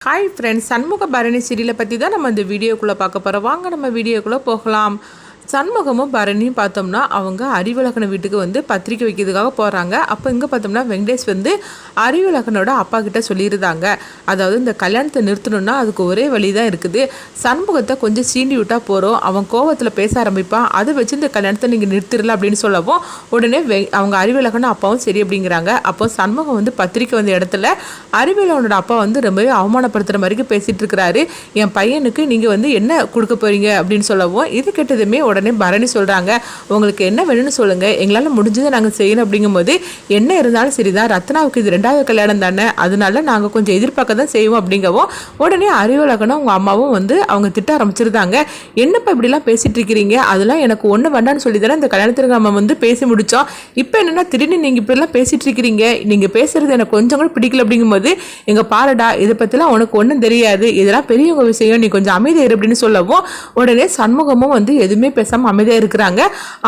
Hi friends Shanmuga Bharani சீரியலை பற்றி தான் நம்ம இந்த வீடியோக்குள்ளே பார்க்க போகிறோம் வாங்க நம்ம வீடியோக்குள்ளே போகலாம். சண்முகமும் பரணியும் பார்த்தோம்னா அவங்க அறிவுலகன வீட்டுக்கு வந்து பத்திரிக்கை வைக்கிறதுக்காக போகிறாங்க அப்போ இங்கே பார்த்தோம்னா வெங்கடேஷ் வந்து அறிவுலகனோட அப்பா கிட்ட சொல்லியிருந்தாங்க. அதாவது இந்த கல்யாணத்தை நிறுத்தணும்னா அதுக்கு ஒரே வழி தான் இருக்குது. சண்முகத்தை கொஞ்சம் சீண்டி விட்டால் போகிறோம் அவன் கோவத்தில் பேச ஆரம்பிப்பான். அதை வச்சு இந்த கல்யாணத்தை நீங்கள் நிறுத்திடல அப்படின்னு சொல்லவும் உடனே வெ அவங்க அறிவுலகன அப்பாவும் சரி அப்படிங்கிறாங்க. அப்போ சண்முகம் வந்து பத்திரிக்கை வந்த இடத்துல அறிவியலவனோட அப்பா வந்து ரொம்பவே அவமானப்படுத்துகிற மாதிரிக்கு பேசிகிட்டு இருக்கிறாரு. என் பையனுக்கு நீங்கள் வந்து என்ன கொடுக்க போகிறீங்க அப்படின்னு சொல்லவும் இது கேட்டதுமே உடனே உடனே பரணி சொல்கிறாங்க உங்களுக்கு என்ன வேணும்னு சொல்லுங்கள் எங்களால் முடிஞ்சதை நாங்கள் செய்யணும். அப்படிங்கும்போது என்ன இருந்தாலும் சரிதான். ரத்னாவுக்கு இது ரெண்டாவது கல்யாணம் தானே. அதனால நாங்கள் கொஞ்சம் எதிர்பார்க்க தான் செய்வோம். அப்படிங்கவும் உடனே அறிவுலகனும் உங்கள் அம்மாவும் வந்து அவங்க திட்ட ஆரம்பிச்சிருந்தாங்க. என்னப்பா இப்படிலாம் பேசிகிட்டு இருக்கிறீங்க? அதெல்லாம் எனக்கு ஒன்று வேண்டாம்னு சொல்லி தானே இந்த கல்யாணத்துக்கு நம்ம வந்து பேசி முடித்தோம் இப்போ என்னென்னா திடீர்னு நீங்கள் இப்படிலாம் பேசிகிட்டு இருக்கிறீங்க. நீங்கள் பேசுகிறது எனக்கு கொஞ்சம் கூட பிடிக்கல. அப்படிங்கும்போது எங்கள் பாருடா இதை பற்றிலாம் உனக்கு ஒன்றும் தெரியாது. இதெல்லாம் பெரியவங்க விஷயம். நீ கொஞ்சம் அமைதியாக இரு அப்படின்னு சொல்லவும் உடனே சண்முகமும் வந்து எதுவுமே பேசாமல் அமைதியாக இருக்கிறாங்க.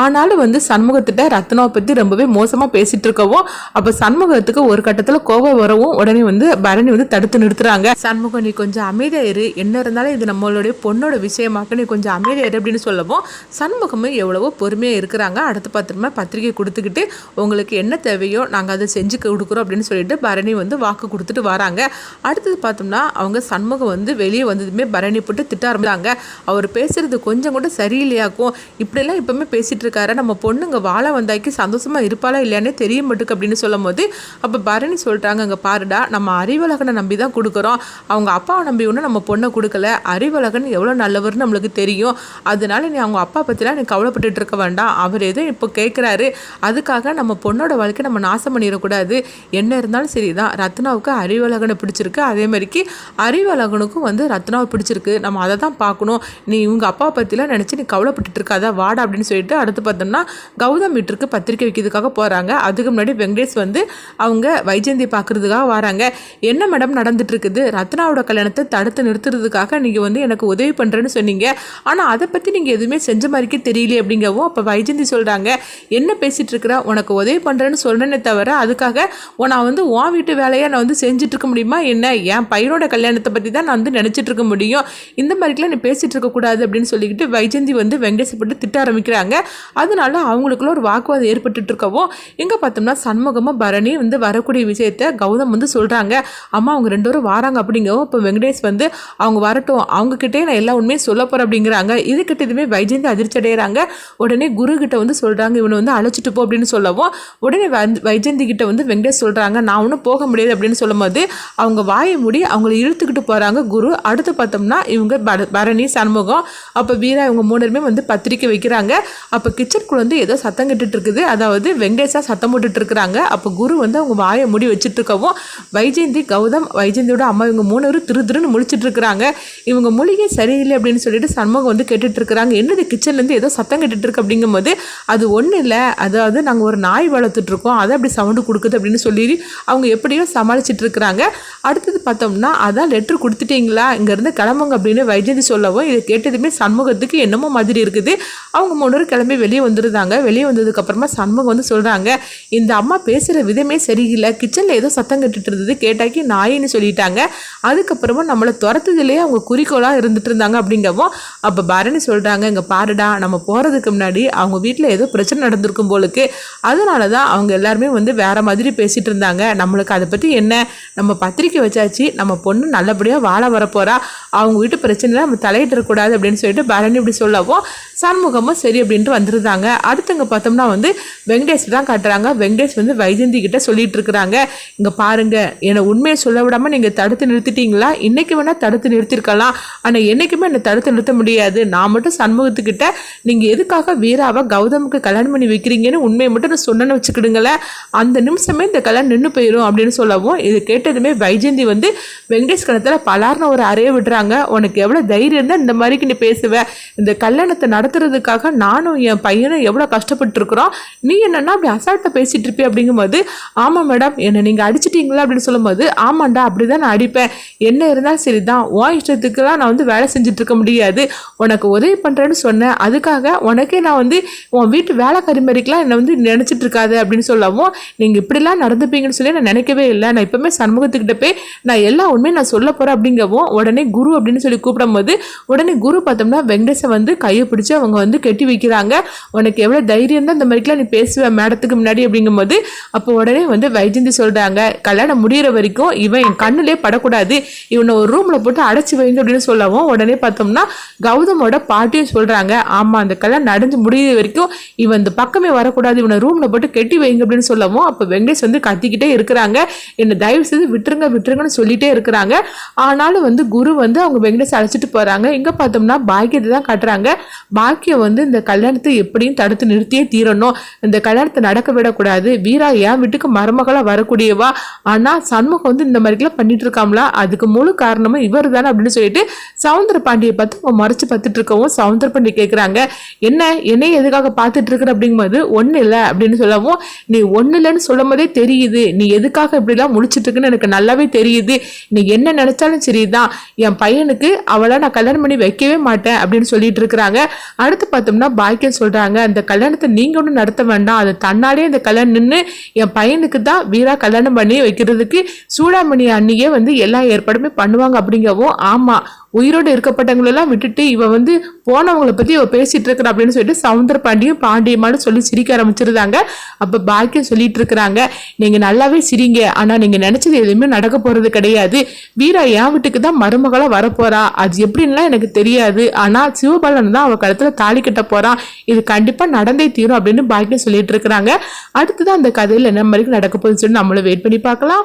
ஆனாலும் வந்து சண்முகத்திட்ட ரத்னாவை பற்றி ரொம்பவே மோசமாக பேசிட்டு இருக்கவும் அப்போ சண்முகத்துக்கு ஒரு கட்டத்தில் கோபம் வரவும் உடனே வந்து பரணி வந்து தடுத்து நிறுத்துறாங்க. சண்முகம் நீ கொஞ்சம் அமைதியாக இரு. என்ன இருந்தாலும் இது நம்மளுடைய பொண்ணோட விஷயமாக்க நீ கொஞ்சம் அமைதியாக இரு அப்படின்னு சொல்லவும் சண்முகமும் எவ்வளவோ பொறுமையாக இருக்கிறாங்க. அடுத்து பத்திரமா பத்திரிக்கை கொடுத்துக்கிட்டு உங்களுக்கு என்ன தேவையோ நாங்கள் அதை செஞ்சு கொடுக்குறோம் அப்படின்னு சொல்லிட்டு பரணி வந்து வாக்கு கொடுத்துட்டு வராங்க. அடுத்தது பார்த்தோம்னா அவங்க சண்முகம் வந்து வெளியே வந்ததுமே பரணி போட்டு திட்ட ஆரம்பிச்சாங்க அவர் பேசுறது கொஞ்சம் கூட சரியில்லையாக்கும். இப்படிலாம் இப்போவுமே பேசிகிட்டு இருக்காரு நம்ம பொண்ணுங்க வாழ வந்தாக்கி சந்தோஷமாக இருப்பாளா இல்லையானே தெரிய மாட்டுக்கு அப்படின்னு சொல்லும் போது அப்போ பரணி சொல்கிறாங்க அங்கே பாருடா நம்ம அறிவழகனை நம்பி தான் கொடுக்குறோம். அவங்க அப்பாவை நம்பி ஒன்றும் நம்ம பொண்ணை கொடுக்கல. அறிவழகன் எவ்வளோ நல்லவர்னு நம்மளுக்கு தெரியும். அதனால நீ அவங்க அப்பா பற்றிலாம் நீ கவலைப்பட்டுட்டு இருக்க வேண்டாம். அவர் எதுவும் இப்போ கேட்குறாரு அதுக்காக நம்ம பொண்ணோட வாழ்க்கை நம்ம நாசம் பண்ணிடக்கூடாது. என்ன இருந்தாலும் சரி தான் ரத்னாவுக்கு அறிவழகனை பிடிச்சிருக்கு. அதே மாதிரிக்கு அறிவழகனுக்கும் வந்து ரத்னாவை பிடிச்சிருக்கு. நம்ம அதை தான் பார்க்கணும். நீ இவங்க அப்பா பற்றிலாம் நினச்சி நீ கவலைப்பட்டு இருக்கு அதான் வாடா அப்படின்னு சொல்லிட்டு அடுத்து பார்த்தோம்னா கௌதம் வீட்டிற்கு பத்திரிக்கை வைக்கிறதுக்காக போகிறாங்க அதுக்கு முன்னாடி வெங்கடேஷ் வந்து அவங்க வைஜெயந்தி பார்க்குறதுக்காக வராங்க. என்ன மேடம் நடந்துட்டு இருக்குது ரத்னாவோட கல்யாணத்தை தடுத்து நிறுத்துறதுக்காக நீங்கள் வந்து எனக்கு உதவி பண்ணுறேன்னு சொன்னீங்க. ஆனால் அதை பற்றி நீங்கள் எதுவுமே செஞ்ச மாதிரிக்கே தெரியலையே அப்படிங்கவும் அப்போ வைஜெயந்தி சொல்கிறாங்க என்ன பேசிகிட்டு இருக்கிற உனக்கு உதவி பண்ணுறேன்னு சொல்கிறேனே தவிர அதுக்காக நான் வந்து உன் வீட்டு வேலையை நான் வந்து செஞ்சுட்டு இருக்க முடியுமா என்ன? என் பையனோட கல்யாணத்தை பற்றி தான் நான் வந்து நினச்சிட்டு இருக்க முடியும். இந்த மாதிரிக்கெலாம் நீ பேசிகிட்டு இருக்கக்கூடாது அப்படின்னு சொல்லிக்கிட்டு வைஜெயந்தி வந்து வெங்கடேஷை போட்டு திட்ட ஆரம்பிக்கிறாங்க. அதனால அவங்களுக்குள்ள ஒரு வாக்குவாதம் ஏற்பட்டுட்டு இருக்கவும் எங்கே பார்த்தோம்னா சண்முகமாக பரணி வந்து வரக்கூடிய விஷயத்த கௌதம் வந்து சொல்கிறாங்க அம்மா அவங்க ரெண்டு பேரும் வராங்க அப்படிங்கவும் இப்போ வெங்கடேஷ் வந்து அவங்க வரட்டும் அவங்கக்கிட்டே நான் எல்லா உண்மையும் சொல்ல போகிறேன் அப்படிங்கிறாங்க. இதுக்கிட்ட இதுவுமே வைஜெயந்தி அதிர்ச்சி அடைகிறாங்க உடனே குரு கிட்ட வந்து சொல்கிறாங்க இவனை வந்து அழைச்சிட்டு போ அப்படின்னு சொல்லவும் உடனே வைஜெயந்தி கிட்ட வந்து வெங்கடேஷ் சொல்கிறாங்க நான் ஒன்றும் போக முடியாது அப்படின்னு சொல்லும்போது அவங்க வாயை மூடி அவங்கள இழுத்துக்கிட்டு போகிறாங்க குரு. அடுத்து பார்த்தோம்னா இவங்க பரணி சண்முகம் அப்போ வீரா இவங்க மூணுமே வந்து பத்திரிக்கை வைக்கிறாங்க. அப்போ கிச்சனுக்குள்ள வந்து ஏதோ சத்தம் கட்டுட்டு இருக்குது அதாவது வெங்கடேஷா சத்தம் போட்டுட்டு இருக்கிறாங்க அப்போ குரு வந்து அவங்க வாயை முடி வச்சுட்டு இருக்கவும் வைஜெயந்தி கௌதம் வைஜெயந்தியோட அம்மா இவங்க மூணு பேரும் திரு திருன்னு முழிச்சிட்டு இருக்கிறாங்க இவங்க மொழிகை சரியில்லை அப்படின்னு சொல்லிட்டு சண்முகம் வந்து கேட்டுட்டு இருக்கிறாங்க என்னது கிச்சன்லேருந்து ஏதோ சத்தம் கட்டுட்டு இருக்கு அப்படிங்கும்போது அது ஒன்றும் இல்லை. அதாவது நாங்கள் ஒரு நாய் வளர்த்துட்டு இருக்கோம் அதை அப்படி சவுண்டு கொடுக்குது அப்படின்னு சொல்லி அவங்க எப்படியோ சமாளிச்சிட்டு இருக்கிறாங்க அடுத்தது பார்த்தோம்னா அதான் லெட்டர் கொடுத்துட்டீங்களா? இங்கேருந்து கிளம்புங்க அப்படின்னு வைஜெயந்தி சொல்லவும் இதை கேட்டதுமே சண்முகத்துக்கு என்னமோ மாதிரி இருக்குது. அவங்க மூணு கிளம்பி வெளியே வந்துருந்தாங்க. வெளியே வந்ததுக்கப்புறமா சண்முகம் வந்து சொல்கிறாங்க இந்த அம்மா பேசுகிற விதமே சரியில்லை. கிச்சனில் ஏதோ சத்தம் கட்டுட்டு இருந்தது. கேட்டாக்கி நாயின்னு சொல்லிட்டாங்க. அதுக்கப்புறமா நம்மளை துரத்துதுலேயே அவங்க குறிக்கோளாக இருந்துட்டு இருந்தாங்க அப்படிங்கவும் அப்போ பரணி சொல்கிறாங்க இங்கே பாருடா நம்ம போகிறதுக்கு முன்னாடி அவங்க வீட்டில் ஏதோ பிரச்சனை நடந்திருக்கும் போலுக்கு. அதனால தான் அவங்க எல்லாருமே வந்து வேறு மாதிரி பேசிகிட்டு இருந்தாங்க. நம்மளுக்கு அதை பற்றி என்ன? நம்ம பத்திரிக்கை வச்சாச்சு. நம்ம பொண்ணு நல்லபடியாக வாழ வரப்போகிறா அவங்க வீட்டு பிரச்சனையில் நம்ம தலையிடக்கூடாது அப்படின்னு சொல்லிட்டு பரணி இப்படி சொல்லவும் சண்முகமும் சரி அப்படின்ட்டு வந்துருந்தாங்க. அடுத்தவங்க பார்த்தோம்னா வந்து வெங்கடேஷ் தான் காட்டுறாங்க. வெங்கடேஷ் வந்து வைஜந்தி கிட்ட சொல்லிட்டு இருக்கிறாங்க. இங்கே பாருங்க என்னை உண்மையை சொல்ல விடாமல் நீங்கள் தடுத்து நிறுத்திட்டீங்களா? இன்னைக்கு வேணால் தடுத்து நிறுத்திருக்கலாம். ஆனால் என்றைக்குமே என்னை தடுத்து நிறுத்த முடியாது. நான் மட்டும் சண்முகத்துக்கிட்ட நீங்கள் எதுக்காக வீராவை கௌதமுக்கு கல்யாணம் பண்ணி வைக்கிறீங்கன்னு உண்மையை மட்டும் நான் சொன்னேன்னு வச்சுக்கிடுங்களேன். அந்த நிமிஷமே இந்த கல்யாணம் நின்று போயிடும் அப்படின்னு சொல்லவும் இது கேட்டதுமே வைஜந்தி வந்து வெங்கடேஷ் கணத்தில் பலார்னு ஒரு அறையை விடுறாங்க கேட்டாங்க உனக்கு எவ்வளோ தைரியம் இருந்தால் இந்த மாதிரிக்கு நீ பேசுவ? இந்த கல்யாணத்தை நடத்துறதுக்காக நானும் என் பையனும் எவ்வளோ கஷ்டப்பட்டுருக்குறோம். நீ என்னன்னா அப்படி அசால்ட்டாக பேசிகிட்டு இருப்பே அப்படிங்கும்போது ஆமாம் மேடம் என்னை நீங்கள் அடிச்சிட்டீங்களா? அப்படின்னு சொல்லும்போது ஆமாண்டா அப்படி தான் நான் அடிப்பேன். என்ன இருந்தாலும் சரி தான் உன் இஷ்டத்துக்குலாம் நான் வந்து வேலை செஞ்சுட்டு இருக்க முடியாது. உனக்கு உதவி பண்ணுறேன்னு சொன்னேன். அதுக்காக உனக்கே நான் வந்து உன் வீட்டு வேலை கரிமறிக்கலாம் என்னை வந்து நினச்சிட்டு இருக்காது அப்படின்னு சொல்லவும் நீங்கள் இப்படிலாம் நடந்துப்பீங்கன்னு சொல்லி நான் நினைக்கவே இல்லை. நான் இப்போவுமே சண்முகத்துக்கிட்ட போய் நான் எல்லா உண்மையும் நான் சொல்ல போகிறேன் அப்படிங்கவும் உடனே குரு அப்படின்னு சொல்லி கூப்பிடும்போது உடனே குரு பார்த்தோம்னா வெங்கடேஷை வந்து கையை பிடிச்சி அவங்க வந்து கட்டி வைக்கிறாங்க. உனக்கு எவ்வளோ தைரியம் தான் இந்த மாதிரிக்கெலாம் நீ பேசுவேன் மேடத்துக்கு முன்னாடி அப்படிங்கும்போது அப்போ உடனே வந்து வைஜந்தி சொல்கிறாங்க கல்யாணம் முடியிற வரைக்கும் இவன் என் கண்ணிலே படக்கூடாது. இவனை ஒரு ரூமில் போட்டு அடைச்சி வைங்க அப்படின்னு சொல்லவும் உடனே பார்த்தோம்னா கௌதமோட பாட்டியும் சொல்கிறாங்க ஆமாம் அந்த கல்யாணம் நடந்து முடியிற வரைக்கும் இவன் இந்த பக்கமே வரக்கூடாது. இவனை ரூமில் போட்டு கட்டி வைங்க அப்படின்னு சொல்லவும் அப்போ வெங்கடேஷ் வந்து கத்திக்கிட்டே இருக்கிறாங்க. என்னை தயவு செய்து விட்டுருங்க விட்டுருங்கன்னு சொல்லிட்டே இருக்கிறாங்க. ஆனாலும் வந்து குரு வந்து அவங்க வெங்கடேஷ் அழைச்சிட்டு போகிறாங்க இங்கே பார்த்தோம்னா பாக்கியத்தை தான் கட்டுறாங்க. பாக்கியம் வந்து இந்த கல்யாணத்தை எப்படியும் தடுத்து நிறுத்தியே தீரணும். இந்த கல்யாணத்தை நடக்க விடக்கூடாது. வீரா என் வீட்டுக்கு மருமகளாக வரக்கூடியவா? ஆனால் சண்முகம் வந்து இந்த மாதிரிலாம் பண்ணிட்டு இருக்காங்களா அதுக்கு முழு காரணமும் இவர் தானே அப்படின்னு சொல்லிட்டு சவுந்தர பாண்டியை பார்த்து அவங்க மறைச்சு பார்த்துட்டு இருக்கவும் சவுந்தர பாண்டி கேட்குறாங்க என்ன? என்னை எதுக்காக பார்த்துட்டு இருக்கிற அப்படிங்கும்போது ஒன்றும் இல்லை அப்படின்னு சொல்லவும் நீ ஒன்றும் இல்லைன்னு சொல்லும் போதே தெரியுது. நீ எதுக்காக இப்படிலாம் முழிச்சிட்டு இருக்குன்னு எனக்கு நல்லாவே தெரியுது. நீ என்ன நினைச்சாலும் சரிதான். என் பையன் பையனுக்கு அவளை நான் கல்யாணம் பண்ணி வைக்கவே மாட்டேன் அப்படின்னு சொல்லிட்டு இருக்கிறாங்க. அடுத்து பார்த்தோம்னா பாக்கியம் சொல்கிறாங்க அந்த கல்யாணத்தை நீங்கள் ஒன்றும் நடத்த வேண்டாம். அது தன்னாலே அந்த கல்யாணம் நின்று என் பையனுக்கு தான் வீரா கல்யாணம் பண்ணி வைக்கிறதுக்கு சூடாமணி அன்னியே வந்து எல்லா ஏற்பாடுமே பண்ணுவாங்க அப்படிங்கவும் ஆமாம் உயிரோடு இருக்கப்பட்டவங்களெல்லாம் விட்டுட்டு இவ வந்து போனவங்களை பற்றி இவ பேசிட்டு இருக்கிற அப்படின்னு சொல்லிட்டு சவுந்தர பாண்டியும் பாண்டியமானு சொல்லி சிரிக்க ஆரம்பிச்சிருந்தாங்க. அப்போ பாக்கியம் சொல்லிட்டு இருக்கிறாங்க. நீங்கள் நல்லாவே சிரிங்க. ஆனால் நீங்கள் நினச்சது எதுவுமே நடக்க போகிறது கிடையாது. வீரா என் வீட்டுக்கு தான் மருமகளாக வரப்போறா. அது எப்படின்லாம் எனக்கு தெரியாது. ஆனால் சிவபாலன் தான் அவள் கழுத்தில் தாலி கட்ட போகிறான் இது கண்டிப்பாக நடந்தே தீரும் அப்படின்னு பாக்கியம் சொல்லிட்டு இருக்கிறாங்க. அடுத்ததான் அந்த கதையில் என்ன மாதிரி நடக்க போகுதுன்னு சொல்லி நம்மளும் வெயிட் பண்ணி பார்க்கலாம்.